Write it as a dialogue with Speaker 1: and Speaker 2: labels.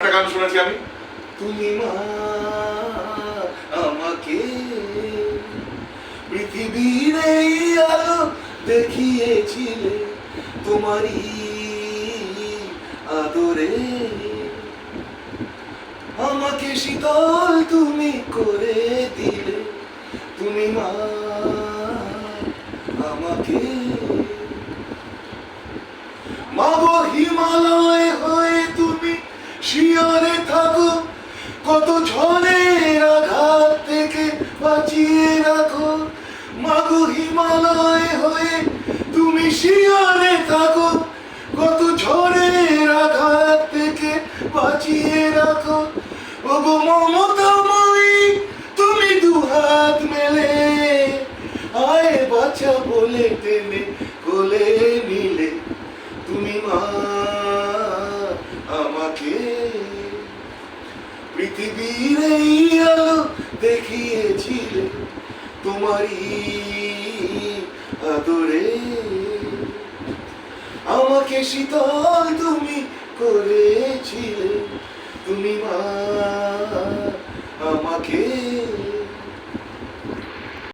Speaker 1: একটা গান শুনেছি আমি। তুমি মা, আমাকে পৃথিবীর এই আলো দেখিয়েছিলে, তোমারই আদরে। আমাকে শীতল তুমি করে দিলে, তুমি মা, আমাকে মাগো হিমালয় হয়ে তুমি শিয়রে থাকো, কত ঝড়ের আঘাত থেকে বাঁচিয়ে রাখো। মাগো হিমালয় হয়ে তুমি শিয়রে থাকো, কত ঝড়ের আঘাত থেকে বাঁচিয়ে রাখো। মমতাময়ী, তুমি মেলে, আয় বাচ্চা বলে টেনে, কোলে নিলে তুমি মা, আমাকে পৃথিবীর এই আলো দেখিয়েছিলে তোমারই আদরে। আমাকে শীতল তুমি করেছিলে তুমি মা আমাকে